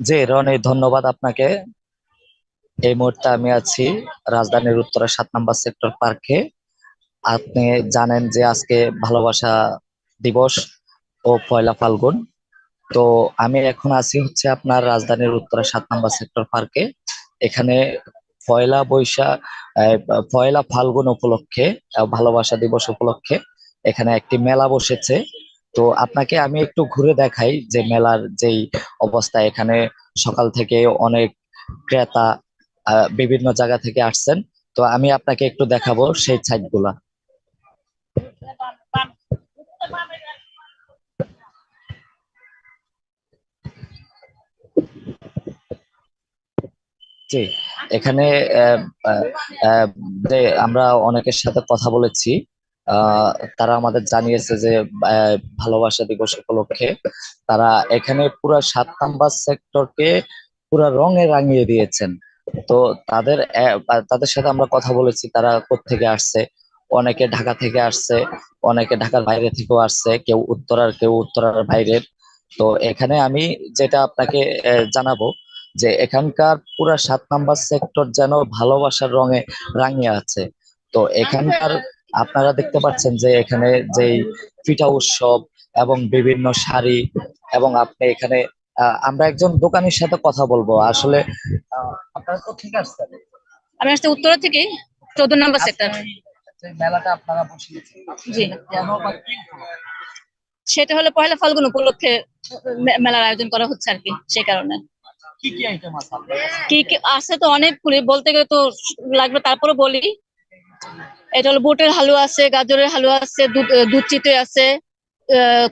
জি, রনি, ধন্যবাদ আপনাকে। এই মুহূর্তে আমি আছি রাজধানীর উত্তরা সাত নম্বর সেক্টর পার্কে। আপনি জানেন যে আজকে ভালোবাসা দিবস ও পয়লা ফাল্গুন। তো আমি এখন আছি হচ্ছে আপনার রাজধানীর উত্তরা সাত নম্বর সেক্টর পার্কে। এখানে পয়লা বৈশাখ পয়লা ফাল্গুন উপলক্ষে ভালোবাসা দিবস উপলক্ষে এখানে একটি মেলা বসেছে। তো আপনাকে আমি একটু ঘুরে দেখাই যে মেলার যেই অবস্থা, এখানে সকাল থেকে অনেক ক্রেতা বিভিন্ন জায়গা থেকে আসছেন। তো আমি আপনাকে একটু দেখাবো সেই সাইটগুলা জি, এখানে আমরা অনেকের সাথে কথা বলেছি। তারা আমাদের জানিয়েছে যে ভালোবাসা দিবস উপলক্ষে তারা এখানে পুরো সাত নাম্বার সেক্টরকে পুরো রঙে রাঙিয়ে দিয়েছেন। তো তাদের তাদের সাথে আমরা কথা বলেছি তারা কোত্থেকে আসছে? অনেকে ঢাকা থেকে আসছে অনেকে ঢাকার বাইরে থেকেও আসছে কেউ উত্তরার কেউ উত্তরার বাইরের। তো এখানে আমি যেটা আপনাকে জানাব যে এখানকার পুরা সাত নাম্বার সেক্টর যেন ভালোবাসার রঙে রাঙিয়ে আছে। তো এখানকার আপনারা দেখতে পাচ্ছেন যে এখানে যেই পিঠা উৎসব এবং বিভিন্ন শাড়ি এবং আপনি এখানে আমরা একজন দোকানের সাথে কথা বলব। আসলে আপনারা তো ঠিক আমি আসছি উত্তরা থেকে চোদ্দ নম্বর সেক্টর মেলাটা আপনারা বসিয়েছেন? সেটা হলো পয়লা ফাল্গুন উপলক্ষে মেলার আয়োজন করা হচ্ছে আর কি সেই কারণে। কি কি আইটেম আছে আপনার কাছে? কি কি আছে তো অনেকগুলি বলতে গেলে তো লাগবে তারপরে বলি। এটা হলো বুটের হালুয়া আছে গাজরের হালুয়া আছে দুধ চিতই আছে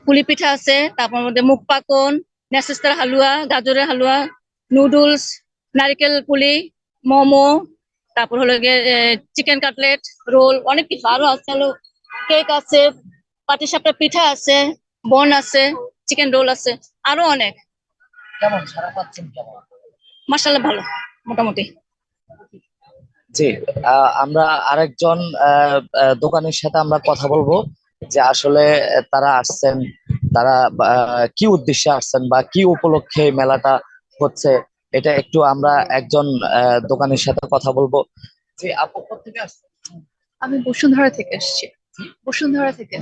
কুলি পিঠা আছে তারপর মধ্যে মুখ পাকন নেসেস্তার হালুয়া গাজরের হালুয়া নুডলস নারিকেল পুলি মোমো তারপর হলো গিয়ে চিকেন কাটলেট রোল অনেক কিছু আরও আছে হলো কেক আছে পাটিসাপটা পিঠা আছে বন আছে চিকেন রোল আছে আরও অনেক। কেমন? সারা পাচ্ছেন কেমন? মশালা ভালো মোটামুটি। জি। আমরা আরেকজন দোকানের সাথে আমরা কথা বলব যে আসলে তারা আসছেন তারা কি উদ্দেশ্যে আসছেন বা কি উপলক্ষে মেলাটা হচ্ছে এটা একটু আমরা একজন দোকানের সাথে কথা বলব। যে আপু কোথেকে আসছেন? আমি বসুন্ধরা থেকে এসেছি। বসুন্ধরা থেকে।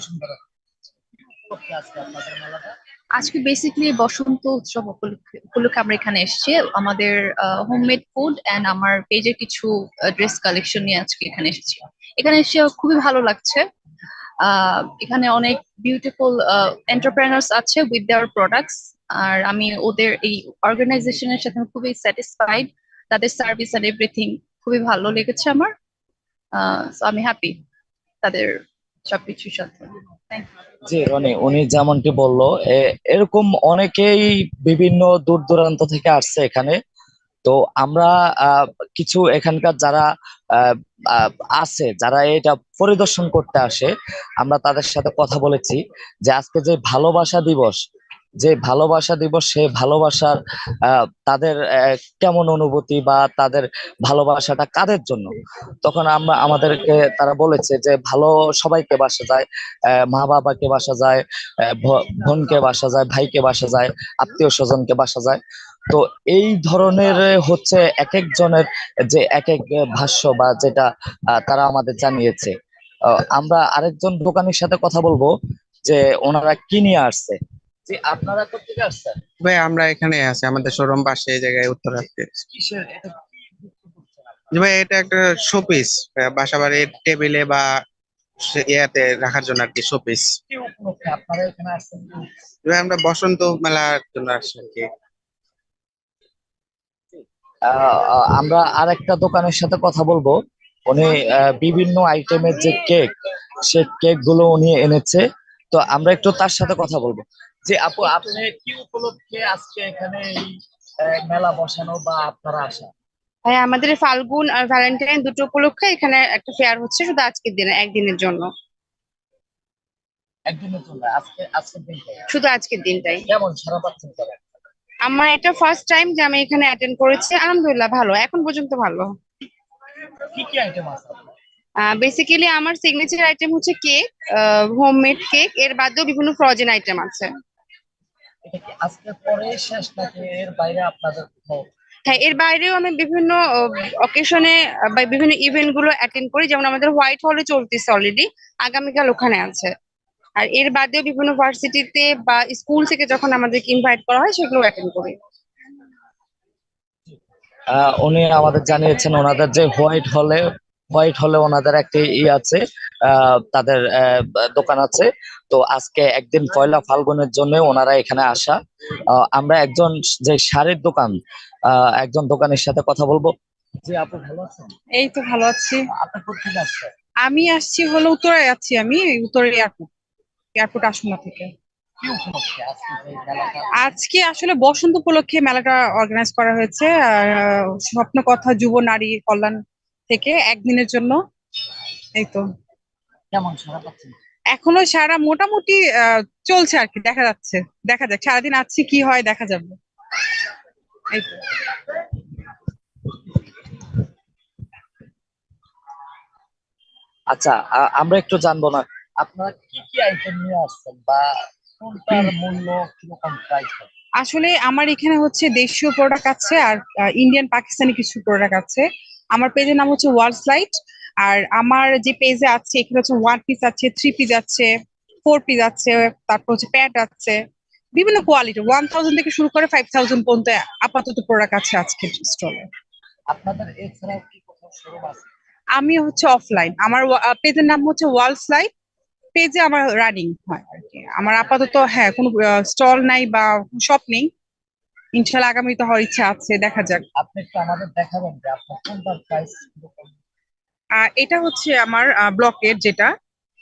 আজকে আপনাদের মেলাটা? আজকে বেসিক্যালি বসন্ত উৎসব উপলক্ষে আমরা এখানে এসেছি। আমাদের হোমমেড ফুড এন্ড আমার পেজে কিছু ড্রেস কালেকশন নিয়ে আজকে এখানে এসেছি। এখানে এসে খুবই ভালো লাগছে। এখানে অনেক বিউটিফুল এন্টারপ্রেনার্স আছে উইথ দেয়ার প্রোডাক্টস আর আমি ওদের এই অর্গানাইজেশনের সাথে আমি খুবই স্যাটিসফাইড তাদের সার্ভিস এন্ড এভরিথিং খুবই ভালো লেগেছে আমার। আমি হ্যাপি তাদের সবকিছুর সাথে। থ্যাংক ইউ জি রনি উনি যেমনটি বলল এরকম অনেকেই বিভিন্ন দূর দূরান্ত থেকে আসছে এখানে। তো আমরা কিছু এখানকার যারা আছে, যারা এটা পরিদর্শন করতে আসে, আমরা তাদের সাথে কথা বলেছি যে আজকে যে ভালোবাসা দিবস যে ভালোবাসা দিবস সেই ভালোবাসার তাদের কেমন অনুভূতি বা তাদের ভালোবাসাটা কাদের জন্য? তখন আমরা আমাদেরকে তারা বলেছে যে ভালো সবাইকে বাসা যায় মা বাবাকে বাসা যায় বোনকে বাসা যায়, ভাইকে বাসা যায়, আত্মীয় স্বজনকে বাসা যায়। তো এই ধরনের হচ্ছে এক একজনের যে এক এক ভাষ্য বা যেটা তারা আমাদের জানিয়েছে। আমরা আরেকজন দোকানের সাথে কথা বলব যে ওনারা কি নিয়ে আসছে? যে আপনারা কোথেকে আসছেন? ভাই আমরা এখানে আছি আমাদের শোরুম পাশে এই জায়গায় উত্তর কিসের? এটা ভাই এটা একটা শোপিস বাসা বাড়ির টেবিলে বা ইয়াতে রাখার জন্য আর কি শোপিস আপনারা এখানে আসছেন? ভাই আমরা বসন্ত মেলার জন্য আসছি আর কি আমরা আরেকটা দোকানের সাথে কথা বলব। উনি বিভিন্ন আইটেমের যে কেক সে কেকগুলো উনি এনেছে। তো আমরা একটু তার সাথে কথা বলব। যে আপু আপনি কি উপলক্ষে আজকে এখানে এই মেলা বসানো বা আপনারা আসা? ভাই আমাদের ফাল্গুন আর ভ্যালেন্টাইন দুটো উপলক্ষে এখানে একটা ফেয়ার হচ্ছে শুধু আজকের দিনে একদিনের জন্য। একদিনের জন্য আজকে আজকের দিনটা শুধু আজকের দিনটাই। কেমন সারা পাচ্ছেন আমার এটা ফার্স্ট টাইম যে আমি এখানে অ্যাটেন্ড করেছি আলহামদুলিল্লাহ ভালো এখন পর্যন্ত ভালো। কি কি আইটেম আছে বেসিক্যালি আমার সিগনেচার আইটেম হচ্ছে কেক হোমমেড কেক এর বাদেও বিভিন্ন ফ্রোজেন আইটেম আছে। এটা কি আজকের পরে শেষ নাকি এর বাইরে আপনাদের কোথাও? হ্যাঁ এর বাইরেও আমি বিভিন্ন অকেশনে বা বিভিন্ন ইভেন্টগুলো অ্যাটেন্ড করি। যেমন আমাদের হোয়াইট হলে চলতেছে অলরেডি আগামীকাল ওখানে আছে। আর এর বাদেও বিভিন্ন ভার্সিটিতে বা স্কুল থেকে যখন আমাদেরকে ইনভাইট করা হয় সেগুলো অ্যাটেন্ড করি। আহ, উনি আমাদের জানিয়েছেন ওনাদের যে হোয়াইট হলে হোয়াইট হলে ওনাদের একটি ই আছে তাদের দোকান আছে। তো আজকে একদিন পয়লা ফাল্গুনের জন্য ওনারা এখানে আসা। আমরা একজন যে শাড়ির দোকান একজন দোকানের সাথে কথা বলব। জি আপু ভালো আছেন? এই তো ভালো আছি। আপনি কোথেকে আসছেন আমি আসছি হলো উত্তরায় আছি আমি উত্তরা এয়ারপোর্ট এয়ারপোর্ট আসমা থেকে। আজকে আজকে আসলে বসন্ত উপলক্ষে মেলাটা অর্গানাইজ করা হয়েছে স্বপ্ন কথা যুব নারী কল্যাণ থেকে একদিনের জন্য। এই তো। কেমন সারা পাচ্ছেন? এখনও সারা মোটামুটি চলছে আর কি দেখা যাচ্ছে। দেখা যাক সারাদিন আছি কি হয় দেখা যাবে। এই তো। আচ্ছা আমরা একটু জানব না আপনারা কি কি আইটেম নিয়ে আসছেন বা কোনটার মূল্য কীরকম প্রাইস আসলে আমার এখানে হচ্ছে দেশীয় প্রোডাক্ট আছে আর ইন্ডিয়ান পাকিস্তানি কিছু প্রোডাক্ট আছে। আমার পেজের নাম হচ্ছে ওয়ার্ল্ড ফ্লাইট আর আমার যে পেজে আছে এখানে হচ্ছে ওয়ান পিস আছে থ্রি পিস আছে ফোর পিস আছে তারপর হচ্ছে প্যান্ট আছে বিভিন্ন কোয়ালিটি ওয়ান থাউজেন্ড থেকে শুরু করে ফাইভ থাউজেন্ড পর্যন্ত আপাতত প্রোডাক্ট আছে আজকে স্টলে আপনাদের এছাড়াও কি কোথাও শোরুম আছে? আমি হচ্ছে অফলাইন আমার পেজের নাম হচ্ছে ওয়ার্ল্ড ফ্লাইট পেজে আমার রানিং হয় আর কি। আমার আপাতত হ্যাঁ কোনো স্টল নাই বা শপ নেই। ইনশাল্লাহ আগামীতে হওয়ার ইচ্ছা আছে দেখা যাক। আপনি একটু আমাদের দেখাবেন যে আপনার কোনটার প্রাইস এটা হচ্ছে আমার ব্লকের যেটা।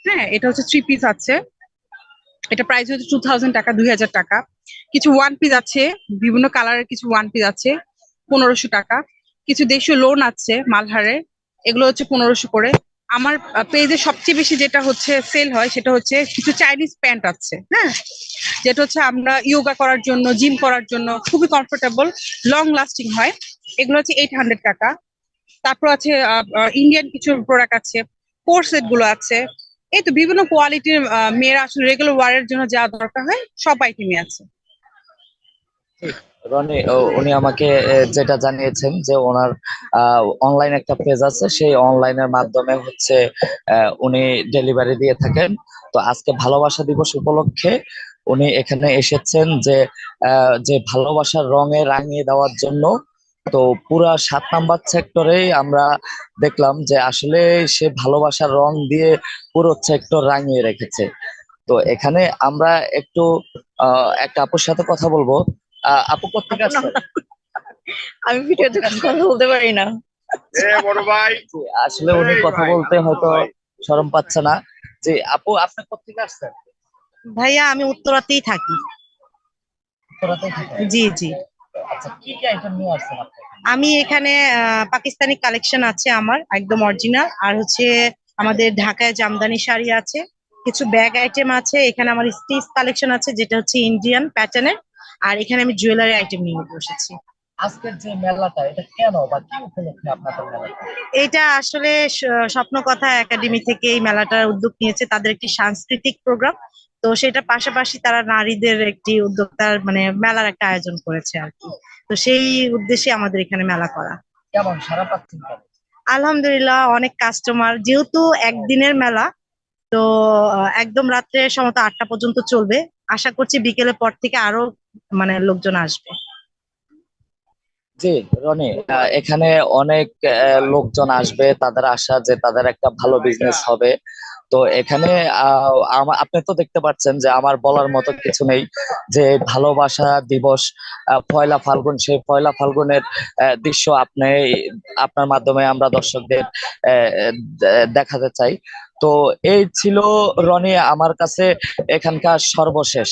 হ্যাঁ এটা হচ্ছে থ্রি পিস আছে। এটা প্রাইস হচ্ছে টু থাউজেন্ড টাকা দুই হাজার টাকা। কিছু ওয়ান পিস আছে বিভিন্ন কালারের কিছু ওয়ান পিস আছে পনেরোশো টাকা। কিছু দেশীয় লোন আছে মালহারে এগুলো হচ্ছে পনেরোশো করে। আমার পেজে সবচেয়ে বেশি যেটা হচ্ছে সেল হয় সেটা হচ্ছে কিছু চাইনিজ প্যান্ট আছে হ্যাঁ? যেটা হচ্ছে আমরা ইয়োগা করার জন্য জিম করার জন্য খুবই কমফোর্টেবল লং লাস্টিং হয়। এগুলো হচ্ছে এইট হান্ড্রেড টাকা। তারপর আছে ইন্ডিয়ান কিছু প্রোডাক্ট আছে কোর সেটগুলো আছে। এই তো বিভিন্ন কোয়ালিটির মেয়েরা আসলে রেগুলার ওয়ারের জন্য যা দরকার হয় সব আইটেমই আছে। রনি উনি আমাকে যেটা জানিয়েছেন যে ওনার অনলাইন একটা পেজ আছে, সেই অনলাইনের মাধ্যমে হচ্ছে উনি ডেলিভারি দিয়ে থাকেন। তো আজকে ভালোবাসা দিবস উপলক্ষে উনি এখানে এসেছেন যে যে ভালোবাসার রঙে রাঙিয়ে দেওয়ার জন্য। তো পুরা সাত নাম্বার সেক্টরেই আমরা দেখলাম যে আসলে সে ভালোবাসার রং দিয়ে পুরো সেক্টর রাঙিয়ে রেখেছে। তো এখানে আমরা একটু একটা আপুর সাথে কথা বলব। আপু কোথেকে আসছেন? আমি ভিডিওতে কথা বলতে পারি না। জি, আসলে উনি কথা বলতে হয়তো শরম পাচ্ছে না। যে আপু আপনি কোথেকে আসছেন? ভাইয়া আমি উত্তরাতেই থাকি। উত্তরাতেই জি জি। আচ্ছা কি কি আইটেম নিয়ে আসছেন আমি এখানে আহ, পাকিস্তানি কালেকশন আছে আমার একদম অরিজিনাল আর হচ্ছে আমাদের ঢাকায় জামদানি শাড়ি আছে কিছু ব্যাগ আইটেম আছে। এখানে আমার স্টিচ কালেকশন আছে যেটা হচ্ছে ইন্ডিয়ান প্যাটার্নের আর এখানে আমি জুয়েলারি আইটেম নিয়ে বসেছি। আজকের যে মেলাটা এটা কেন বা কি উপলক্ষে আপনাদের মেলাটা? এটা আসলে স- স্বপ্ন কথা একাডেমি থেকে এই মেলাটার উদ্যোগ নিয়েছে। তাদের একটি সাংস্কৃতিক প্রোগ্রাম। তো সেটা পাশাপাশি তারা নারীদের একটি উদ্যোক্তার মানে মেলার একটা আয়োজন করেছে আর কি। তো সেই উদ্দেশ্যে আমাদের এখানে মেলা করা। কেমন? সারা পাচ্ছেন আলহামদুলিল্লাহ অনেক কাস্টমার যেহেতু একদিনের মেলা তো একদম রাত্রে সমত আটটা পর্যন্ত চলবে। আশা করছি বিকেলের পর থেকে আরও মানে লোকজন আসবে। জি, রনি এখানে অনেক লোকজন আসবে, তাদের আশা যে তাদের একটা ভালো বিজনেস হবে। তো এখানে আপনি তো দেখতে পাচ্ছেন যে আমার বলার মতো কিছু নেই যে ভালোবাসা দিবস পয়লা ফাল্গুন, সেই পয়লা ফাল্গুনের দৃশ্য আপনি, আপনার মাধ্যমে আমরা দর্শকদের দেখাতে চাই। তো এই ছিল রনি আমার কাছে এখানকার সর্বশেষ।